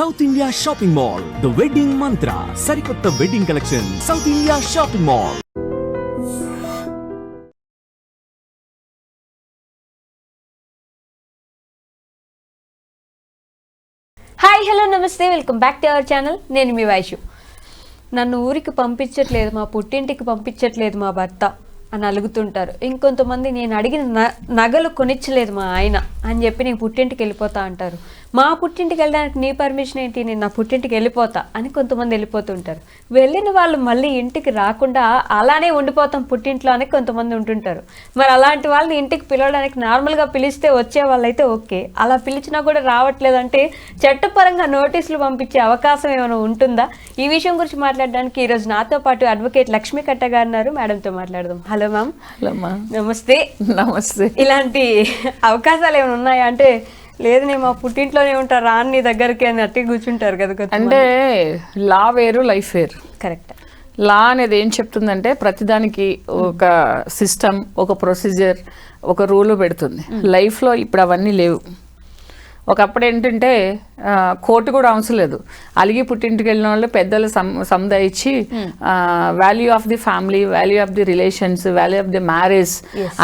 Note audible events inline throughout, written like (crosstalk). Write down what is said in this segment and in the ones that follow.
South India shopping mall the wedding Mantra సరికొత్త wedding collection South India shopping mall hi hello నమస్తే. Welcome back to our channel నేను మీ వైషు నన్ను ఊరికి పంపించట్లేదు మా పుట్టింటికి పంపించట్లేదు మా భర్త అని అలుగుతుంటారు. ఇంకొంతమంది నేను అడిగిన నగలు కొనిచ్చలేదు మా ఆయన అని చెప్పి నేను పుట్టింటికి వెళ్ళిపోతా అంటారు. మా పుట్టింటికి వెళ్ళడానికి నీ పర్మిషన్ ఏంటి? నేను నా పుట్టింటికి వెళ్ళిపోతా అని కొంతమంది వెళ్ళిపోతుంటారు. వెళ్ళిన వాళ్ళు మళ్ళీ ఇంటికి రాకుండా అలానే ఉండిపోతాం పుట్టింట్లో అని కొంతమంది ఉంటుంటారు. మరి అలాంటి వాళ్ళని ఇంటికి పిలవడానికి నార్మల్గా పిలిస్తే వచ్చే వాళ్ళైతే ఓకే. అలా పిలిచినా కూడా రావట్లేదంటే చట్టపరంగా నోటీసులు పంపించే అవకాశం ఏమైనా ఉంటుందా? ఈ విషయం గురించి మాట్లాడడానికి ఈరోజు నాతో పాటు అడ్వకేట్ లక్ష్మీ కట్ట గారు ఉన్నారు. మేడంతో మాట్లాడదాం. హలో మ్యామ్ హలో అమ్మా నమస్తే. నమస్తే. ఇలాంటి అవకాశాలు ఏమైనా ఉన్నాయా? అంటే లేదు నేను మా పుట్టింట్లోనే ఉంటా రాని నీ దగ్గరికి అని అట్టి కూర్చుంటారు కదా. అంటే లా వేరు లైఫ్ వేరు. కరెక్ట్ లా అనేది ఏం చెప్తుందంటే ప్రతిదానికి ఒక సిస్టమ్ ఒక ప్రొసీజర్ ఒక రూల్ పెడుతుంది. లైఫ్లో ఇప్పుడు అవన్నీ లేవు. ఒకప్పుడు ఏంటంటే కోర్టు కూడా అవసరం లేదు. అలిగి పుట్టింటికి వెళ్ళిన వాళ్ళు పెద్దలు some సముదాయించి value of the family value of the relations value of the marriage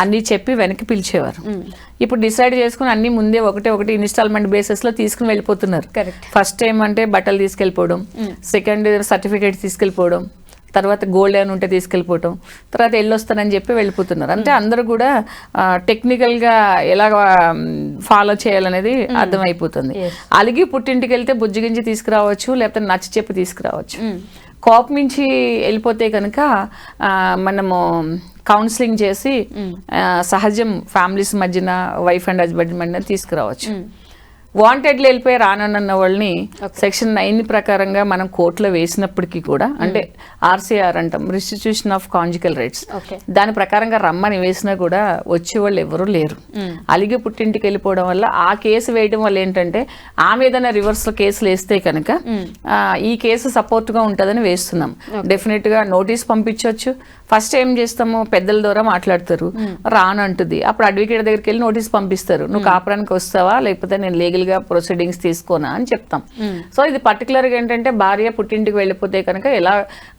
అన్నీ చెప్పి వెనక్కి పిలిచేవారు. ఇప్పుడు డిసైడ్ చేసుకుని అన్ని ముందే ఒకటే ఒకటి ఇన్స్టాల్మెంట్ బేసిస్లో తీసుకుని వెళ్ళిపోతున్నారు. ఫస్ట్ టైం అంటే బట్టలు తీసుకెళ్ళిపోవడం. సెకండ్ సర్టిఫికేట్ తీసుకెళ్ళిపోవడం. తర్వాత గోల్డ్ అని ఉంటే తీసుకెళ్ళిపోవటం తర్వాత వెళ్ళొస్తానని చెప్పి వెళ్ళిపోతున్నారు. అంటే అందరూ కూడా టెక్నికల్గా ఎలా ఫాలో చేయాలనేది అర్థమైపోతుంది. అలిగి పుట్టింటికి వెళ్తే బుజ్జిగించి తీసుకురావచ్చు లేకపోతే నచ్చి చెప్పి తీసుకురావచ్చు. కోపం నుంచి వెళ్ళిపోతే కనుక మనము కౌన్సిలింగ్ చేసి సహజం ఫ్యామిలీస్ మధ్యన వైఫ్ అండ్ హస్బెండ్ మధ్యన తీసుకురావచ్చు. వాంటెడ్లో వెళ్ళిపోయి రానన్న వాళ్ళని సెక్షన్ నైన్ ప్రకారంగా మనం కోర్టులో వేసినప్పటికీ కూడా అంటే ఆర్సీఆర్ అంటాం రిస్టిట్యూషన్ ఆఫ్ కాంజికల్ రైట్స్. దాని ప్రకారంగా రమ్మని వేసినా కూడా వచ్చే వాళ్ళు ఎవరూ లేరు. అలిగి పుట్టింటికి వెళ్ళిపోవడం వల్ల ఆ కేసు వేయడం వల్ల ఏంటంటే ఆమె ఏదైనా రివర్స్లో కేసులు వేస్తే కనుక ఆ, ఈ కేసు సపోర్ట్గా ఉంటుందని వేస్తున్నాం. డెఫినెట్గా నోటీస్ పంపించవచ్చు. ఫస్ట్ ఏం చేస్తాము పెద్దల ద్వారా మాట్లాడతారు. రాను అంటుంది అప్పుడు అడ్వకేట్ దగ్గరికి వెళ్ళి నోటీస్ పంపిస్తారు. నువ్వు కాపురానికి వస్తావా? లేకపోతే నేను లీగల్ గా ప్రొసీడింగ్స్ తీసుకోనా అని చెప్తాం. సో ఇది పర్టికులర్గా ఏంటంటే భార్య పుట్టింటికి వెళ్ళిపోతే కనుక ఎలా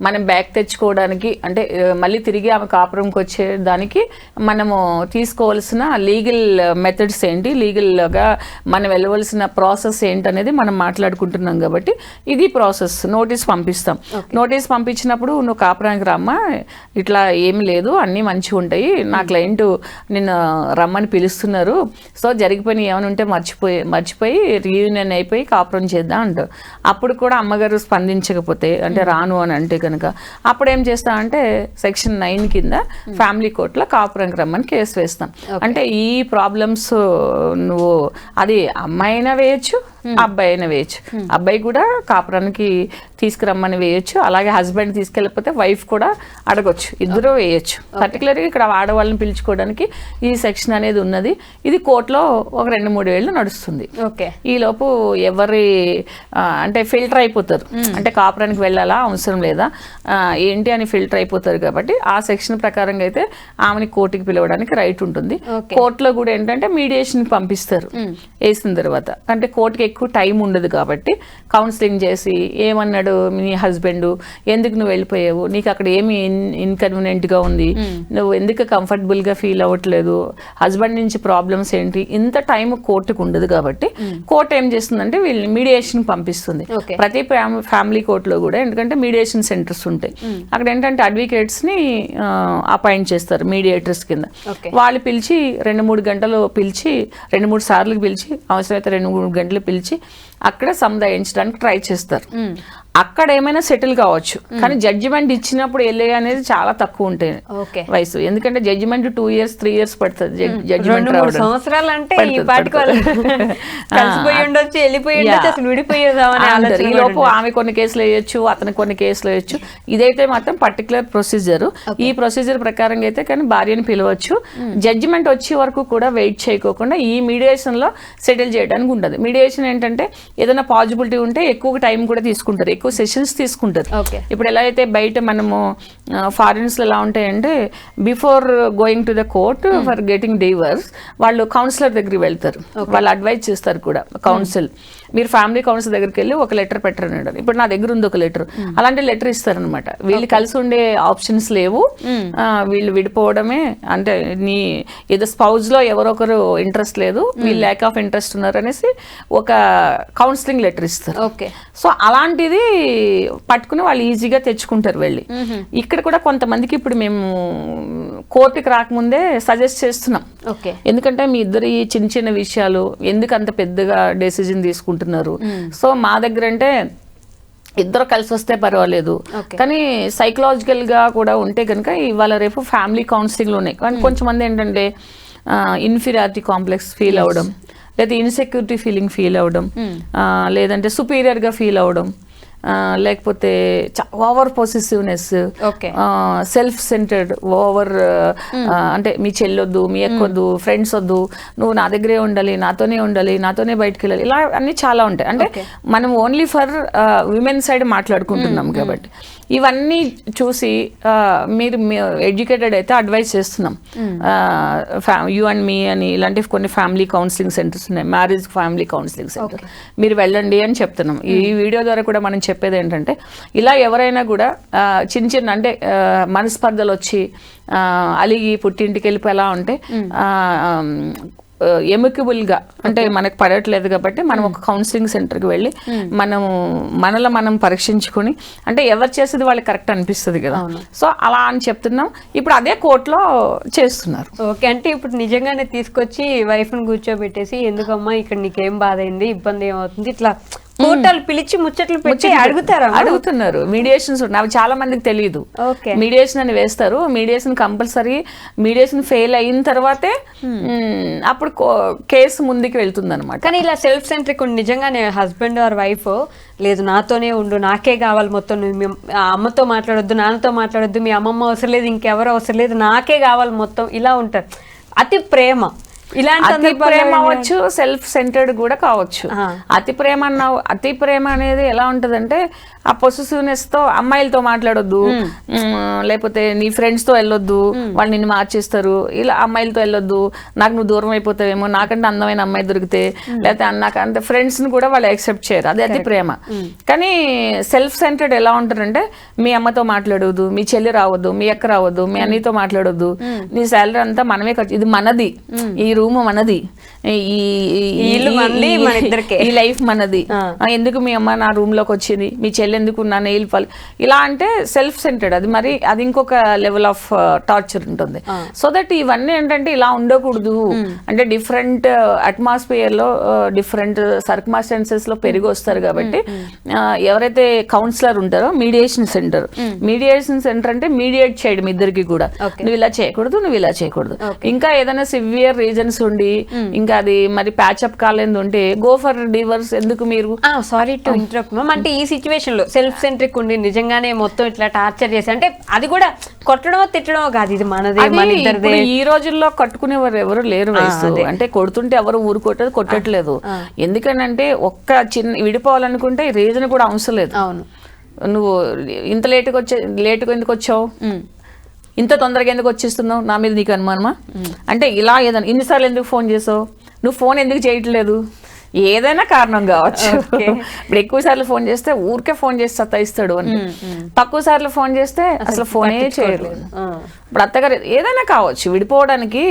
మనం బ్యాక్ తెచ్చుకోవడానికి అంటే మళ్ళీ తిరిగి ఆమె కాపురంకి వచ్చే దానికి మనము తీసుకోవాల్సిన లీగల్ మెథడ్స్ ఏంటి లీగల్గా మనం వెళ్ళవలసిన ప్రాసెస్ ఏంటి అనేది మనం మాట్లాడుకుంటున్నాం కాబట్టి ఇది ప్రాసెస్ నోటీస్ పంపిస్తాం. నోటీస్ పంపించినప్పుడు నువ్వు కాపురానికి రమ్మా ఇట్లా ఏమి లేదు అన్నీ మంచిగా ఉంటాయి నా క్లయింట్ నిన్ను రమ్మని పిలుస్తున్నారు. సో జరిగిపోయిన ఏమైనా ఉంటే మర్చిపోయి మర్చిపోయి రీయూనియన్ అయిపోయి కాపురం చేద్దాం అంటారు అప్పుడు కూడా అమ్మగారు స్పందించకపోతే అంటే రాను అని అంటే కనుక అప్పుడు ఏం చేస్తామంటే సెక్షన్ నైన్ కింద ఫ్యామిలీ కోర్టులో కాపురంకి రమ్మని కేసు వేస్తాం. అంటే ఈ ప్రాబ్లమ్స్ నువ్వు అది అమ్మాయి అయినా వేయచ్చు అబ్బాయి అయినా వేయచ్చు. అబ్బాయి కూడా కాపురానికి తీసుకురమ్మని వేయచ్చు. అలాగే హస్బెండ్ తీసుకెళ్ళిపోతే వైఫ్ కూడా అడగొచ్చు. ఇద్దరు వేయచ్చు. పర్టికులర్గా ఇక్కడ ఆడవాళ్ళని పిలుచుకోవడానికి ఈ సెక్షన్ అనేది ఉన్నది. ఇది కోర్టులో ఒక రెండు మూడు వేళ్ళు నడుస్తుంది. ఓకే. ఈలోపు ఎవరి అంటే ఫిల్టర్ అయిపోతారు. అంటే కాపురానికి వెళ్ళాలా అవసరం లేదా? ఏంటి అని ఫిల్టర్ అయిపోతారు కాబట్టి ఆ సెక్షన్ ప్రకారంగా అయితే ఆమెని కోర్టుకి పిలవడానికి రైట్ ఉంటుంది. కోర్టులో కూడా ఏంటంటే మీడియేషన్ పంపిస్తారు. వేసిన తర్వాత. అంటే కోర్టుకి ఎక్కువ టైం ఉండదు కాబట్టి కౌన్సిలింగ్ చేసి ఏమన్నాడు మీ హస్బెండ్? ఎందుకు నువ్వు వెళ్ళిపోయావు? నీకు అక్కడ ఏమి ఇన్కన్వీనియంట్గా ఉంది? నువ్వు ఎందుకు కంఫర్టబుల్గా ఫీల్ అవ్వట్లేదు? హస్బెండ్ నుంచి ప్రాబ్లమ్స్ ఏంటి? ఇంత టైం కోర్టుకు ఉండదు కాబట్టి కోర్టు ఏం చేస్తుందంటే వీళ్ళని మీడియేషన్ పంపిస్తుంది. ప్రతి ఫ్యామిలీ కోర్టులో కూడా ఎందుకంటే మీడియేషన్ సెంటర్స్ ఉంటాయి. అక్కడ ఏంటంటే అడ్వకేట్స్ని అపాయింట్ చేస్తారు మీడియేటర్స్ కింద. వాళ్ళు పిలిచి రెండు మూడు గంటలు పిలిచి రెండు మూడు సార్లు పిలిచి అవసరమైతే రెండు మూడు గంటలు పిలిచి gente. అక్కడ సముదాయించడానికి ట్రై చేస్తారు. అక్కడ ఏమైనా సెటిల్ కావచ్చు. కానీ జడ్జిమెంట్ ఇచ్చినప్పుడు వెళ్ళే అనేది చాలా తక్కువ ఉంటాయి ఓకే. వయసు. ఎందుకంటే judgement two years three years పడుతుంది. జడ్జిమెంట్ సంవత్సరాలు అంటే ఈ (laughs) లోపు ఉండదు. ఆమె కొన్ని కేసులు వేయొచ్చు అతను కొన్ని కేసులు వేయొచ్చు. ఇదైతే మాత్రం పర్టికులర్ ప్రొసీజర్ ఈ ప్రొసీజర్ ప్రకారంగా అయితే కానీ భార్యని పిలవచ్చు. జడ్జిమెంట్ వచ్చే వరకు కూడా వెయిట్ చేయకోకుండా ఈ మీడియేషన్లో సెటిల్ చేయడానికి ఉంటుంది మీడియేషన్ ఏంటంటే ఏదైనా పాజిబిలిటీ ఉంటే ఎక్కువ టైం కూడా తీసుకుంటారు. ఎక్కువ సెషన్స్ తీసుకుంటారు. ఓకే. ఇప్పుడు ఎలా అయితే బయట మనము ఫారిన్స్లో ఎలా ఉంటాయంటే before going to the court for getting divorce వాళ్ళు కౌన్సిలర్ దగ్గరికి వెళ్తారు. వాళ్ళు అడ్వైజ్ చేస్తారు కూడా కౌన్సిల్. మీరు ఫ్యామిలీ కౌన్సిల్ దగ్గరికి వెళ్ళి ఒక లెటర్ పెట్టరన్నాడు ఇప్పుడు నా దగ్గర ఉంది ఒక లెటర్. అలాంటి లెటర్ ఇస్తారనమాట వీళ్ళు కలిసి ఉండే ఆప్షన్స్ లేవు. వీళ్ళు విడిపోవడమే. అంటే నీ ఏదో స్పౌజ్లో ఎవరొకరు ఇంట్రెస్ట్ లేదు. వీళ్ళు ల్యాక్ ఆఫ్ ఇంట్రెస్ట్ ఉన్నారు అనేసి ఒక కౌన్సిలింగ్ లెటర్ ఇస్తారు. ఓకే సో అలాంటిది పట్టుకుని వాళ్ళు ఈజీగా తెచ్చుకుంటారు వెళ్ళి. ఇక్కడ కూడా కొంతమందికి ఇప్పుడు మేము కోర్టుకి రాకముందే సజెస్ట్ చేస్తున్నాం. ఓకే ఎందుకంటే మీ ఇద్దరి చిన్న చిన్న విషయాలు ఎందుకు అంత పెద్దగా డెసిజన్ తీసుకుంటున్నారు. సో మా దగ్గర అంటే ఇద్దరు కలిసి వస్తే పర్వాలేదు. కానీ సైకలాజికల్గా కూడా ఉంటే కనుక ఇవాళ రేపు ఫ్యామిలీ కౌన్సిలింగ్ ఉన్నాయి కానీ కొంచెం మంది ఏంటంటే ఇన్ఫీరియారిటీ కాంప్లెక్స్ ఫీల్ అవ్వడం లేదా ఇన్సెక్యూరిటీ ఫీలింగ్ ఫీల్ అవ్వడం ఆ, లేదంటే superior గా ఫీల్ అవ్వడం. ఆ, లేకపోతే over possessiveness. Self centred over అంటే మీ చెల్లొద్దు మీ ఎక్కొద్దు ఫ్రెండ్స్ వద్దు నువ్వు నా దగ్గరే ఉండాలి నాతోనే ఉండాలి నాతోనే బయటకు వెళ్ళాలి ఇలా అన్ని చాలా ఉంటాయి. అంటే మనం ఓన్లీ ఫర్ విమెన్ సైడ్ మాట్లాడుకుంటున్నాం కాబట్టి. ఇవన్నీ చూసి మీరు ఎడ్యుకేటెడ్ అయితే అడ్వైస్ చేస్తున్నాం. యూ అండ్ మీ అని ఇలాంటి కొన్ని ఫ్యామిలీ కౌన్సిలింగ్ సెంటర్స్ ఉన్నాయి. మ్యారేజ్ ఫ్యామిలీ కౌన్సిలింగ్ సెంటర్ మీరు వెళ్ళండి అని చెప్తున్నాం. ఈ వీడియో ద్వారా కూడా మనం చెప్పేది ఏంటంటే ఇలా ఎవరైనా కూడా చిన్న చిన్న అంటే మనస్పర్ధలు వచ్చి అలిగి పుట్టింటికి వెళ్ళిపోయి ఎలా ఉంటే ఎమికబుల్గా అంటే మనకు పడట్లేదు కాబట్టి మనం ఒక కౌన్సిలింగ్ సెంటర్కి వెళ్ళి మనం మనలో మనం పరీక్షించుకొని అంటే ఎవరు చేసేది వాళ్ళకి కరెక్ట్ అనిపిస్తుంది కదా. సో అలా అని చెప్తున్నాం. ఇప్పుడు అదే కోర్టులో చేస్తున్నారు. ఓకే అంటే ఇప్పుడు నిజంగానే తీసుకొచ్చి వైఫ్ని కూర్చోబెట్టేసి ఎందుకమ్మా ఇక్కడ నీకేం బాధ అయింది ఇబ్బంది ఏమవుతుంది ఇట్లా కోర్టాలు పిలిచి ముచ్చట్లు పెట్టి అడుగుతారా? అడుగుతున్నారు. మీడియేషన్స్ అవి చాలా మందికి తెలియదు. ఓకే. మీడియేషన్ అని వేస్తారు. మీడియేషన్ కంపల్సరీ మీడియేషన్ ఫెయిల్ అయిన తర్వాతే మ్, అప్పుడు కేసు ముందుకు వెళ్తుంది అనమాట కానీ ఇలా సెల్ఫ్ సెంట్రిక్ నిజంగానే హస్బెండ్ ఆర్ వైఫ్ లేదు నాతోనే ఉండు నాకే కావాలి మొత్తం నువ్వు అమ్మతో మాట్లాడొద్దు నాన్నతో మాట్లాడొద్దు మీ అమ్మమ్మ అవసరం లేదు ఇంకెవరు అవసరం లేదు నాకే కావాలి మొత్తం ఇలా ఉంటారు. అతి ప్రేమ. అతి సందర్భాల్లో ప్రేమ అవ్వచ్చు సెల్ఫ్ సెంటర్డ్ కూడా కావచ్చు. అతి ప్రేమ అన్న అతి ప్రేమ అనేది ఎలా ఉంటదంటే ఆ పొసెసివ్నెస్తో అమ్మాయిలతో మాట్లాడొద్దు లేకపోతే నీ ఫ్రెండ్స్తో వెళ్ళొద్దు వాళ్ళు నిన్ను మార్చేస్తారు ఇలా అమ్మాయిలతో వెళ్ళొద్దు నాకు నువ్వు దూరం అయిపోతావేమో నాకంటే అందమైన అమ్మాయి దొరికితే లేకపోతే నాకు అంత ఫ్రెండ్స్ని కూడా వాళ్ళు యాక్సెప్ట్ చేయరు. అది అతి ప్రేమ. కానీ సెల్ఫ్ సెంటర్డ్ ఎలా ఉంటారంటే మీ అమ్మతో మాట్లాడొద్దు మీ చెల్లి రావద్దు మీ అక్క రావద్దు మీ అన్నయ్యతో మాట్లాడొద్దు నీ శాలరీ అంతా మనమే ఖర్చు ఇది మనది. ఈ రూమ్ మనది ఈ లైఫ్ మనది. ఎందుకు మీ అమ్మ నా రూమ్లోకి వచ్చింది? మీ చెల్లి ఎందుకు నా నెయిల్ పాల్ ఇలా అంటే సెల్ఫ్ సెంటర్డ్ అది మరి అది ఇంకొక లెవెల్ ఆఫ్ టార్చర్ ఉంటుంది. సో దట్ ఇవన్నీ ఏంటంటే ఇలా ఉండకూడదు. అంటే డిఫరెంట్ అట్మాస్ఫియర్లో డిఫరెంట్ సర్కమాస్టెన్సెస్లో పెరిగి వస్తారు కాబట్టి ఎవరైతే కౌన్సిలర్ ఉంటారో మీడియేషన్ సెంటర్ మీడియేషన్ సెంటర్ అంటే మీడియేట్ చేయడం ఇద్దరికి కూడా. నువ్వు ఇలా చేయకూడదు నువ్వు ఇలా చేయకూడదు. ఇంకా ఏదైనా సివియర్ రీజన్స్ ఉండి ఇంకా అది మరి ప్యాచప్ కాలేదు ఉంటే గో ఫర్ డివర్స్ ఎందుకు మీరు? సారీ టు ఇంటరప్ట్ మ్యామ్ అంటే ఈ సిచ్యువేషన్లో సెల్ఫ్ సెంట్రిక్ ఉండి నిజంగానే మొత్తం ఇట్లా టార్చర్ చేసి అంటే అది కూడా కొట్టడమో తిట్టడమో కాదు ఇది మనదే ఈ రోజుల్లో కట్టుకునేవారు ఎవరు లేరు వయసు. అంటే కొడుతుంటే ఎవరు ఊరుకోవట్లేదు కొట్టట్లేదు. ఎందుకనంటే ఒక్క చిన్న విడిపోవాలనుకుంటే రీజన్ కూడా అవసరం లేదు. అవును. నువ్వు ఇంత లేటుగా వచ్చే లేటుగా ఎందుకు వచ్చావు? ఇంత తొందరగా ఎందుకు వచ్చేస్తున్నావు? నా మీద నీకు అనుమానమా? అంటే ఇలా ఏదైనా ఇన్నిసార్లు ఎందుకు ఫోన్ చేసావు? నువ్వు ఫోన్ ఎందుకు చేయట్లేదు? ఏదైనా కారణం కావచ్చు. ఇప్పుడు ఎక్కువ సార్లు ఫోన్ చేస్తే ఊరికే ఫోన్ చేసి సత్తాయిస్తాడు అని. తక్కువ సార్లు ఫోన్ చేస్తే అసలు ఫోనే చేయలేదు. ఇప్పుడు అత్తగారు ఏదైనా కావచ్చు విడిపోవడానికి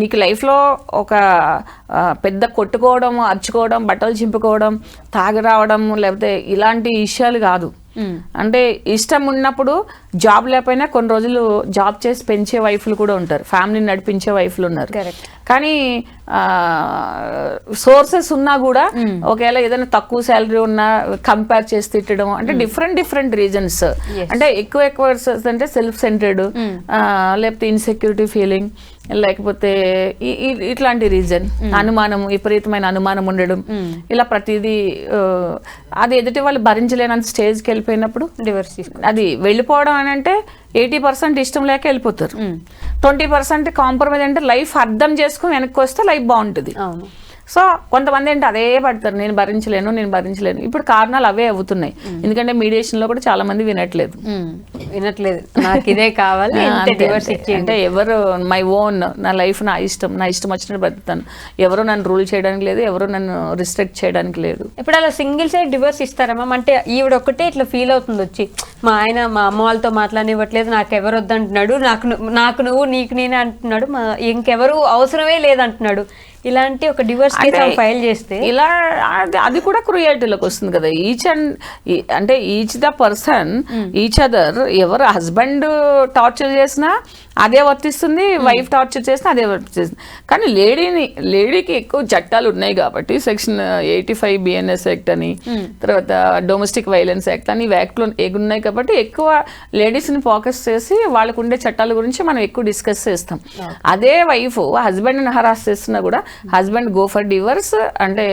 నీకు లైఫ్లో ఒక పెద్ద కొట్టుకోవడం అరుచుకోవడం బట్టలు చింపుకోవడం తాగి రావడం లేకపోతే ఇలాంటి విషయాలు కాదు. అంటే ఇష్టం ఉన్నప్పుడు జాబ్ లేకపోయినా కొన్ని రోజులు జాబ్ చేసి పెంచే వైఫ్లు కూడా ఉంటారు. ఫ్యామిలీని నడిపించే వైఫ్లు ఉన్నారు. కానీ సోర్సెస్ ఉన్నా కూడా ఒకవేళ ఏదైనా తక్కువ శాలరీ ఉన్నా కంపేర్ చేసి తిట్టడం అంటే డిఫరెంట్ డిఫరెంట్ రీజన్స్ అంటే ఎక్కువ ఎక్కువ అంటే సెల్ఫ్ సెంటర్డ్ లేకపోతే ఇన్సెక్యూరిటీ ఫీలింగ్ లేకపోతే ఇట్లాంటి రీజన్ అనుమానం విపరీతమైన అనుమానం ఉండడం. ఇలా ప్రతిదీ అది ఎదుటి వాళ్ళు భరించలేనంత స్టేజ్కి వెళ్ళిపోయినప్పుడు డివర్స్ అది వెళ్ళిపోవడం అని అంటే ఎయిటీ పర్సెంట్ ఇష్టం లేక వెళ్ళిపోతారు. ట్వంటీ పర్సెంట్ కాంప్రమైజ్ అంటే లైఫ్ అర్థం చేసుకుని వెనక్కి వస్తే లైఫ్ బాగుంటుంది. సో కొంతమంది ఏంటి అదే పడతారు నేను భరించలేను నేను భరించలేను. ఇప్పుడు కారణాలు అవే అవుతున్నాయి. ఎందుకంటే మీడియేషన్లో కూడా చాలా మంది వినట్లేదు. వినట్లేదు. నాకు ఇదే కావాలి అంటే ఎవరు మై ఓన్ నా లైఫ్ నా ఇష్టం నా ఇష్టం వచ్చినట్టు బతుకుతాను. ఎవరు నన్ను రూల్ చేయడానికి లేదు ఎవరు నన్ను రిస్ట్రిక్ట్ చేయడానికి లేదు. ఇప్పుడు అలా సింగిల్ సైడ్ డివోర్స్ ఇస్తారా మ్యామ్ అంటే ఈవిడ ఒక్కటే ఇట్లా ఫీల్ అవుతుంది వచ్చి మా ఆయన మా అమ్మ వాళ్ళతో మాట్లాడనివ్వట్లేదు నాకు ఎవరు వద్దంటున్నాడు నాకు నాకు నువ్వు నీకు నేనే అంటున్నాడు మా ఇంకెవరు అవసరమే లేదంటున్నాడు. ఇలాంటి ఒక డివోర్స్ ఫైల్ చేస్తే ఇలా అది అది కూడా క్రుయాలిటీలోకి వస్తుంది కదా. ఈచ్ అండ్ అంటే each the person each other ఎవరు హస్బెండ్ టార్చర్ చేసినా అదే వర్తిస్తుంది వైఫ్ టార్చర్ చేసినా అదే వర్తిస్తుంది కానీ లేడీని లేడీకి ఎక్కువ చట్టాలు ఉన్నాయి కాబట్టి section eighty five BNS act అని తర్వాత డొమెస్టిక్ వైలెన్స్ యాక్ట్ అని ఇవి యాక్ట్లో ఉన్నాయి కాబట్టి ఎక్కువ లేడీస్ని ఫోకస్ చేసి వాళ్ళకు ఉండే చట్టాల గురించి మనం ఎక్కువ డిస్కస్ చేస్తాం. అదే వైఫ్ హస్బెండ్ని హరాస్ చేస్తున్నా కూడా హస్బెండ్ గో ఫర్ డివర్స్ అంటే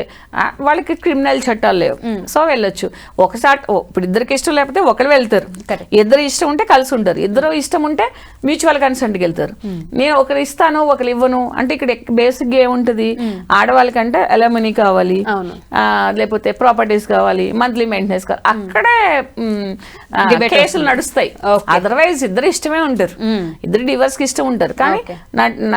వాళ్ళకి క్రిమినల్ చట్టాలు లేవు. సో వెళ్ళొచ్చు. ఒకసారి ఇప్పుడు ఇద్దరికి ఇష్టం లేకపోతే ఒకరు వెళ్తారు. ఇద్దరు ఇష్టం ఉంటే కలిసి ఉంటారు. ఇద్దరు ఇష్టం ఉంటే మ్యూచువల్ కన్సెంట్కి వెళ్తారు. నేను ఒకరు ఇస్తాను ఒకరు ఇవ్వను. అంటే ఇక్కడ బేసిక్ ఏముంటుంది? ఆడవాళ్ళకంటే ఎలమనీ కావాలి. లేకపోతే ప్రాపర్టీస్ కావాలి మంత్లీ మెయింటెనెన్స్ కావాలి. అక్కడే మ్, ఆ, కేసులు నడుస్తాయి. అదర్వైజ్ ఇద్దరు ఇష్టమే ఉంటారు. ఇద్దరు డివర్స్కి ఇష్టం ఉంటారు. కానీ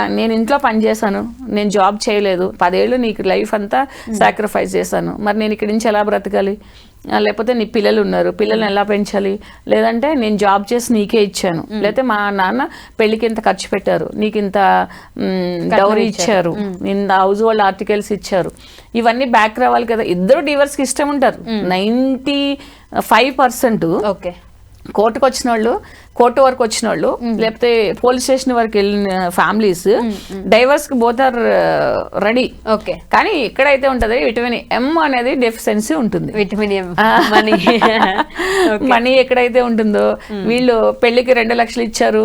నేను ఇంట్లో పని చేశాను నేను జాబ్ చేయలేదు. పదేళ్ళు నీకు లైఫ్ అంతా సాక్రిఫైస్ చేశాను. మరి నేను ఇక్కడి నుంచి ఎలా బ్రతకాలి? లేకపోతే నీ పిల్లలు ఉన్నారు. పిల్లల్ని ఎలా పెంచాలి? లేదంటే నేను జాబ్ చేసి నీకే ఇచ్చాను. లేకపోతే మా నాన్న పెళ్ళికి ఇంత ఖర్చు పెట్టారు. నీకు ఇంత డౌరీ ఇచ్చారు. ఇంత హౌస్ హోల్డ్ ఆర్టికల్స్ ఇచ్చారు. ఇవన్నీ బ్యాక్ రావాలి కదా. ఇద్దరు డివర్స్కి ఇష్టం ఉంటారు. Ninety five percent okay. కోర్టుకు వచ్చిన వాళ్ళు కోర్టు వరకు వచ్చిన వాళ్ళు లేకపోతే పోలీస్ స్టేషన్ వరకు వెళ్ళిన ఫ్యామిలీస్ డైవర్స్కి పోతారు రెడీ. ఓకే. కానీ ఎక్కడైతే ఉంటది విటమిన్ ఎం అనేది డెఫిషియన్సీ ఉంటుంది. Vitamin M. మనీ. (laughs) మనీ ఎక్కడైతే ఉంటుందో వీళ్ళు పెళ్ళికి రెండు లక్షలు ఇచ్చారు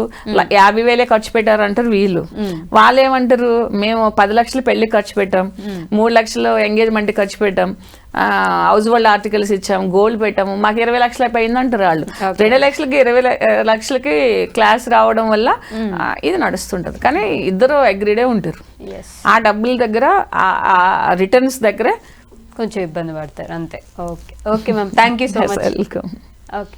యాభై వేలే ఖర్చు పెట్టారు అంటారు వీళ్ళు. వాళ్ళు ఏమంటారు మేము పది లక్షలు పెళ్ళికి ఖర్చు పెట్టాం మూడు లక్షలు ఎంగేజ్మెంట్ ఖర్చు పెట్టాం హౌస్ హోల్డ్ ఆర్టికల్స్ ఇచ్చాం గోల్డ్ పెట్టాము మాకు ఇరవై లక్షలు అయిపోయింది అంటారు వాళ్ళు. రెండు లక్షలకి ఇరవై లక్షలకి క్లాస్ రావడం వల్ల ఇది నడుస్తుంటది. కానీ ఇద్దరు అగ్రీడే ఉంటారు ఆ డబ్బుల దగ్గర ఆ రిటర్న్స్ దగ్గర కొంచెం ఇబ్బంది పడతారు అంతే. Okay. Okay ma'am thank you so much welcome okay